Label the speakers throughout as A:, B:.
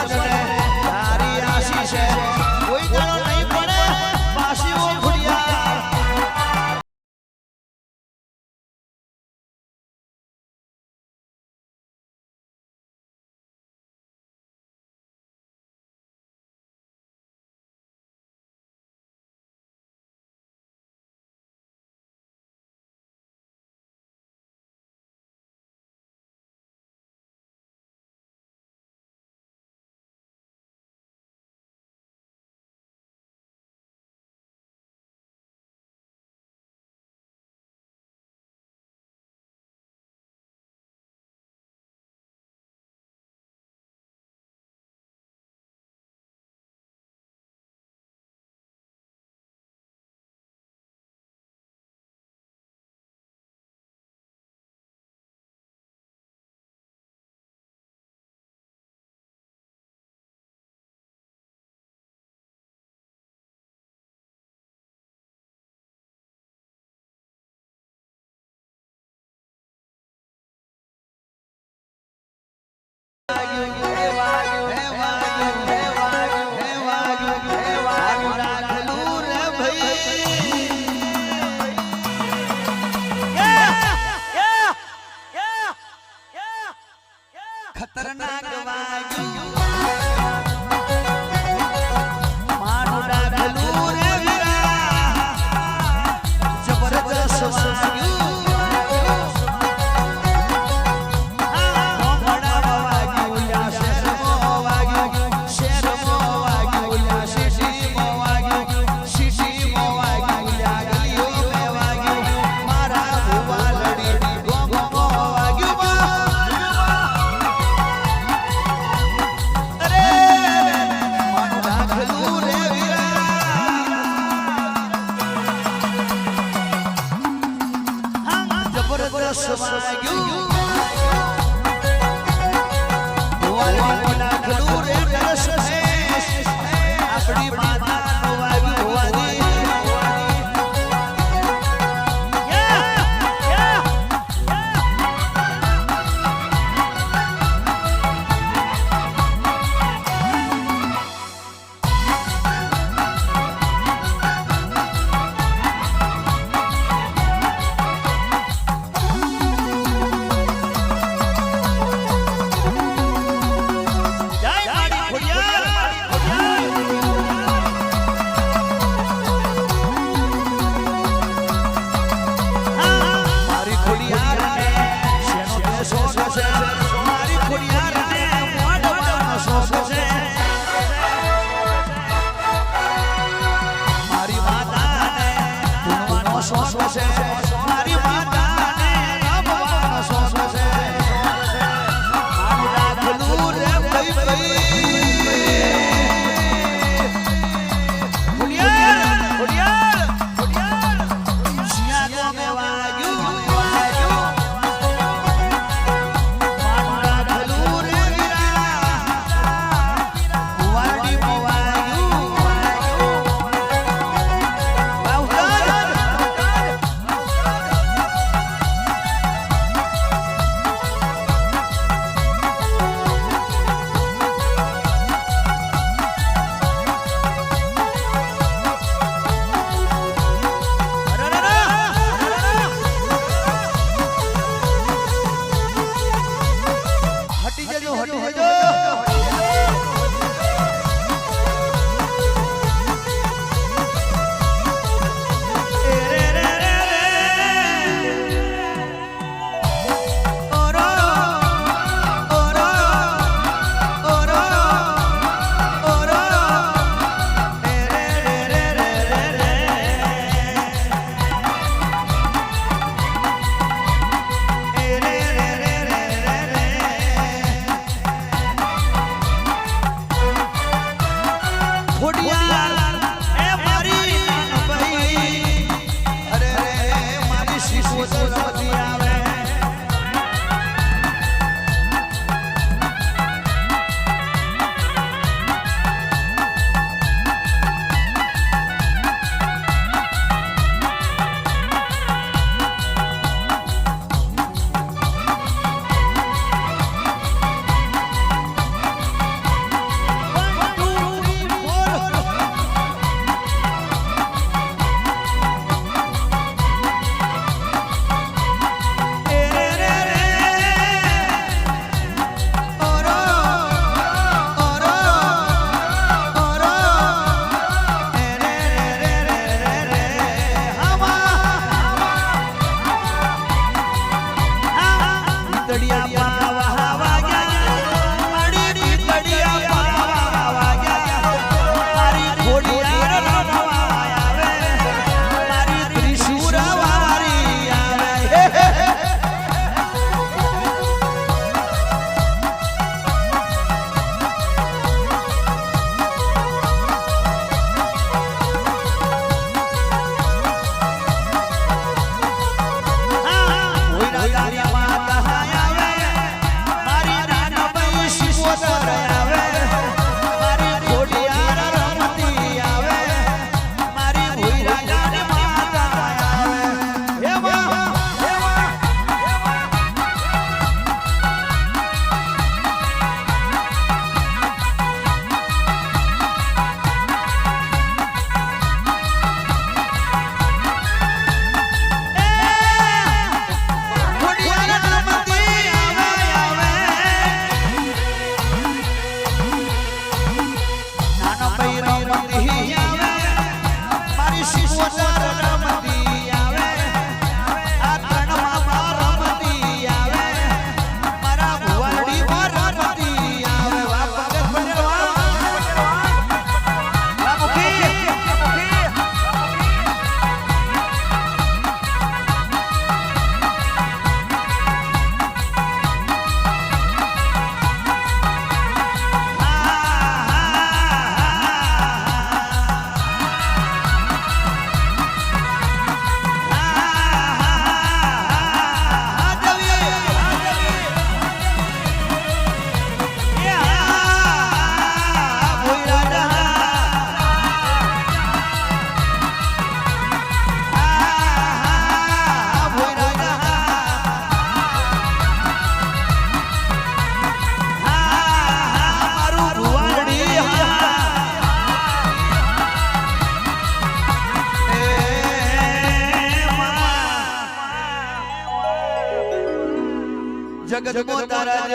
A: મદદ તારી આશીષ.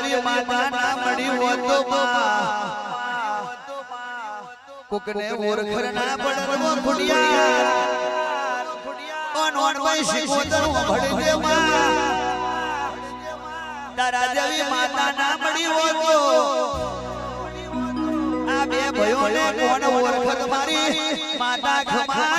A: જેવી માતા ના મળી હોત તો કોકને ઓરખર ના પડે ખુડિયા ઓન ઓન ભાઈ શિકોતર દે માં. તારા જેવી માતા ના મળી હોત તો આ બે ભયોને કોણ ઓરખર મારી? માતા ખમા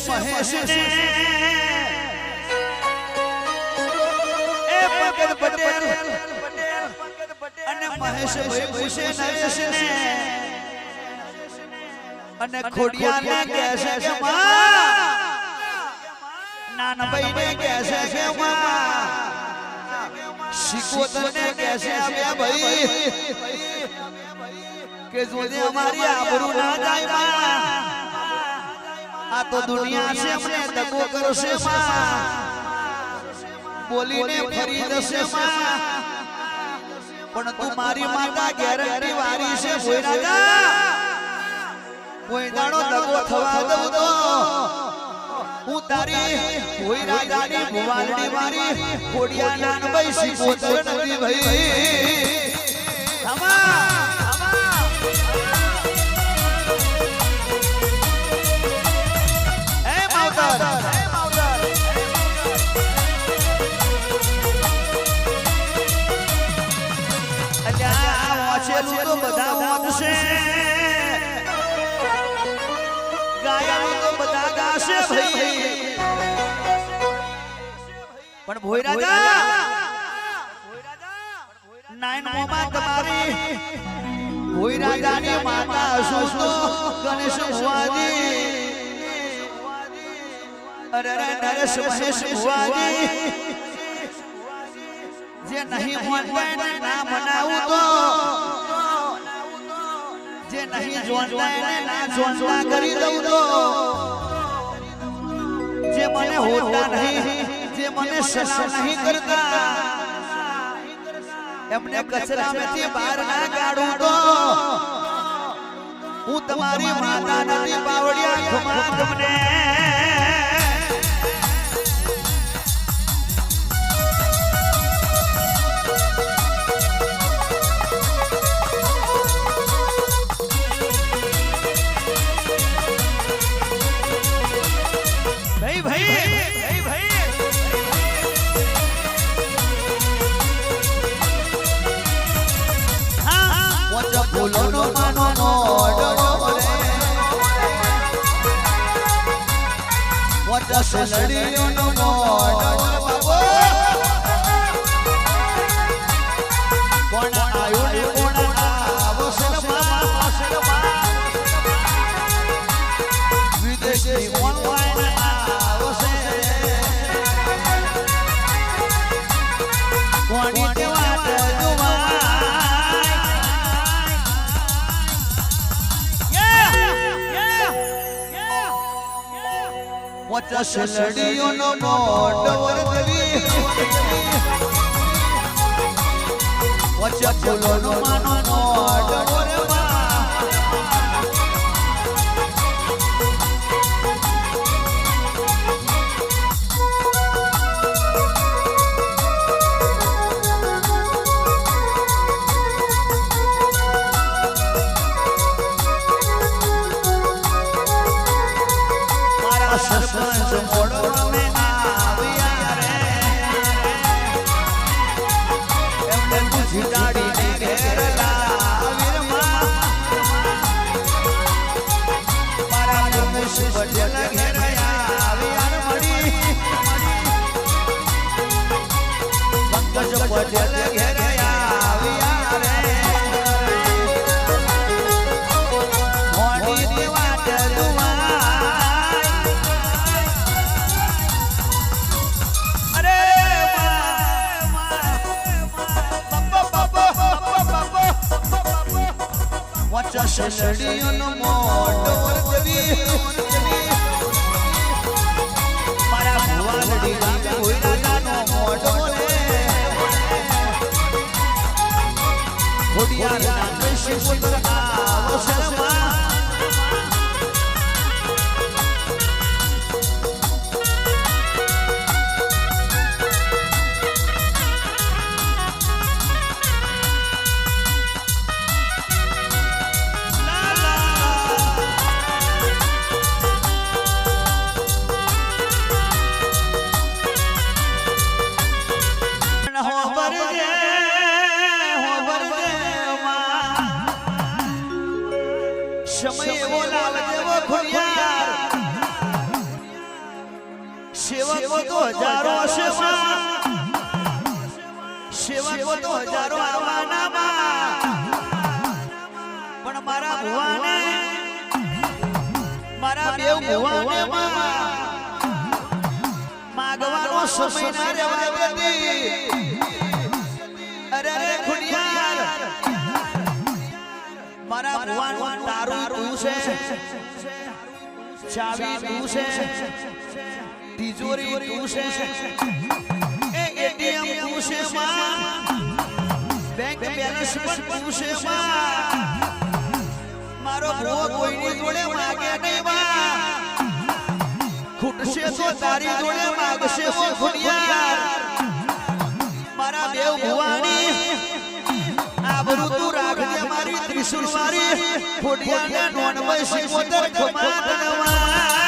A: મહેશ ને એ પંકજ પટેલ અને મહેશ ભાઈ પૂછે નરેશ ને અને ખોડિયા ને કહે છે કે માં નાનભાઈ ને કહે છે શિકોતર ને કહે છે ભાઈ કે જોજે અમારી આબરૂ ના જાય માં આ તો દુનિયા છે, મને દગો કરશે બોલીને ફરી જશે પણ તું મારી માતા ગેરંટી વારી છે કોઈ દાડો દગો થવા દઉં તો. હું તારી કોઈ રાજાની ભુવાલડી મારી ખોડિયા નાનભાઈ શિકોતર નથી ભાઈ. પણ ભોઈ રાજા નાઈન મોમાં તમારી ભોઈ રાજાની માતા સુસ્તો ગણેશ ભુવાજી અરે અરે નરેશ મહેશ ભુવાજી જે નહીં માનતા એને ના મનાવું તો જે નહીં જોનતા એને ના જોનતા કરી દઉં તો જે મને હોતા નહીં જે મને સલાહ નહીં કરતા. એમને કચરામાંથી બહાર ના કાઢું તો. હું તમારી માતા નથી પાવડિયા તમને વચ્ચે પચાસ નોટ વરદવી પચાસ ફૂલોનો માનો નોટ વર્તવા મારા સસડીઓનો મોટો વર્તવી મારા ભુવાનડી ગામે હોઈરાજાનો મોઢો રે ખોડિયાર નામે શિવપુત્ર આવશે માં માં માગવાનો સમય ના રહેવા દેતી અરે રે ખુડિયાર. મારા ભુવાનું તારું તું છે. ચાવી તું છે. તિજોરી તું છે. એ એટીએમ તું છે, માં. બેંક બેલેન્સ પણ તું છે મારો ભુવો કોઈની જોડે માગે નહીં ખૂટશે તો તારી જોડે માગશે ઓ ખુડિયાર મારા દેવ ભુવાની આબરૂ તું રાખજે મારી ત્રિશુળ મારી ખોડિયાને નોન બસી મોતર ખમા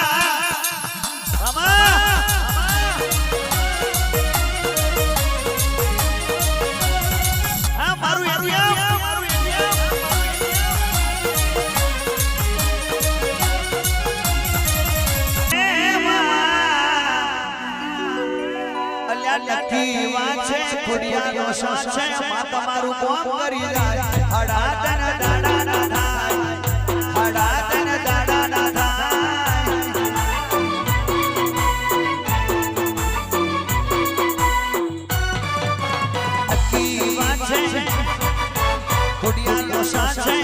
A: ખુડિયાનો સાચે માં તમારું કોમ કરી જાય હડા તન દાડા ના થાય હડા તન દાડા ના થાય લખી વાંચે ખુડિયાનો સાચે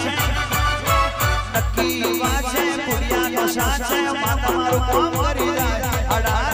A: નક્કી વાંચે ખુડિયાનો સાચે માં તમારું કોમ કરી જાય. હડા